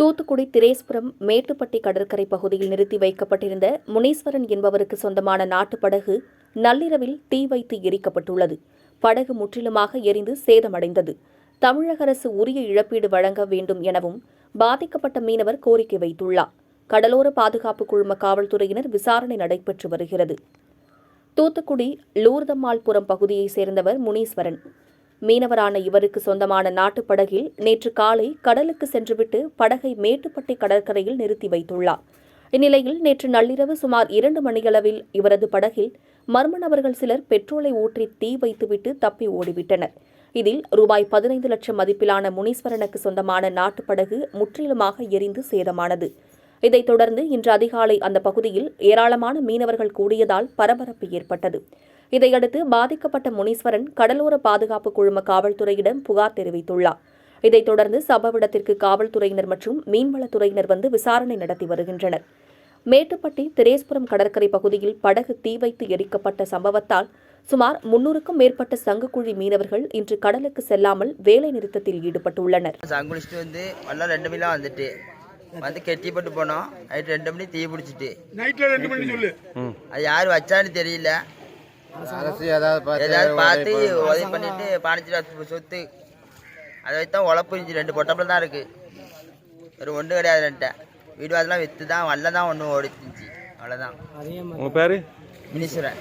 தூத்துக்குடி திரேஸ்புரம் மேட்டுப்பட்டி கடற்கரை பகுதியில் நிறுத்தி வைக்கப்பட்டிருந்த முனீஸ்வரன் என்பவருக்கு சொந்தமான நாட்டுப் படகு நள்ளிரவில் தீ வைத்து எரிக்கப்பட்டுள்ளது. படகு முற்றிலுமாக எரிந்து சேதமடைந்தது. தமிழக அரசு உரிய இழப்பீடு வழங்க வேண்டும் எனவும் பாதிக்கப்பட்ட மீனவர் கோரிக்கை வைத்துள்ளார். கடலோர பாதுகாப்பு குழும காவல்துறையினர் விசாரணை நடைபெற்று வருகிறது. தூத்துக்குடி லூர்தம்மாள்புரம் பகுதியைச் சேர்ந்தவர் முனீஸ்வரன். மீனவரான இவருக்கு சொந்தமான நாட்டு படகில் நேற்று காலை கடலுக்கு சென்றுவிட்டு படகை மேட்டுப்பட்டி கடற்கரையில் நிறுத்தி வைத்துள்ளார். இந்நிலையில் நேற்று நள்ளிரவு சுமார் இரண்டு மணியளவில் இவரது படகில் மர்ம நபர்கள் சிலர் பெட்ரோலை ஊற்றி தீ வைத்துவிட்டு தப்பி ஓடிவிட்டனர். இதில் ரூபாய் பதினைந்து லட்சம் மதிப்பிலான முனீஸ்வரனுக்கு சொந்தமான நாட்டுப்படகு முற்றிலுமாக எரிந்து சேதமானது. இதைத் தொடர்ந்து இன்று அதிகாலை அந்த பகுதியில் ஏராளமான மீனவர்கள் கூடியதால் பரபரப்பு ஏற்பட்டது. இதையடுத்து பாதிக்கப்பட்ட முனீஸ்வரன் கடலோர பாதுகாப்பு குழும காவல்துறையிடம் புகார் தெரிவித்துள்ளார். இதைத் தொடர்ந்து சம்பவத்திற்கு காவல்துறையினர் மற்றும் மீன்வளத்துறையினர் வந்து விசாரணை நடத்தி வருகின்றனர். மேட்டுப்பட்டி திரேஸ்புரம் கடற்கரை பகுதியில் படகு தீ வைத்து எரிக்கப்பட்ட சம்பவத்தால் சுமார் முன்னூறுக்கும் மேற்பட்ட சங்குக்குழி மீனவர்கள் இன்று கடலுக்கு செல்லாமல் வேலை நிறுத்தத்தில் ஈடுபட்டுள்ளனர். சங்குளிச்சுட்டு வந்து எல்லாம் ரெண்டு வந்துட்டு வந்து கெட்டி போட்டு போனோம். நைட்டு ரெண்டு மணி தீ பிடிச்சிட்டு. நைட்ல ரெண்டு மணி சொல்லு. அது யார் வச்சான்னு தெரியல. அரசு ஏதாவது பார்த்து ஏதாவது பார்த்து உதவி பண்ணிட்டு பாஞ்சு லட்சம் சொத்து. அதை வச்சு தான் உழப்பு இருந்துச்சு. ரெண்டு பொட்டப்பில் தான் இருக்கு. ஒரு ஒன்று கிடையாது ரெண்டை. வீடு வாசலாம் விற்று தான் வல்ல தான் ஒன்று ஓடிச்சு அவ்வளோதான் உங்கள் பேர்? மினிஸ்வரன்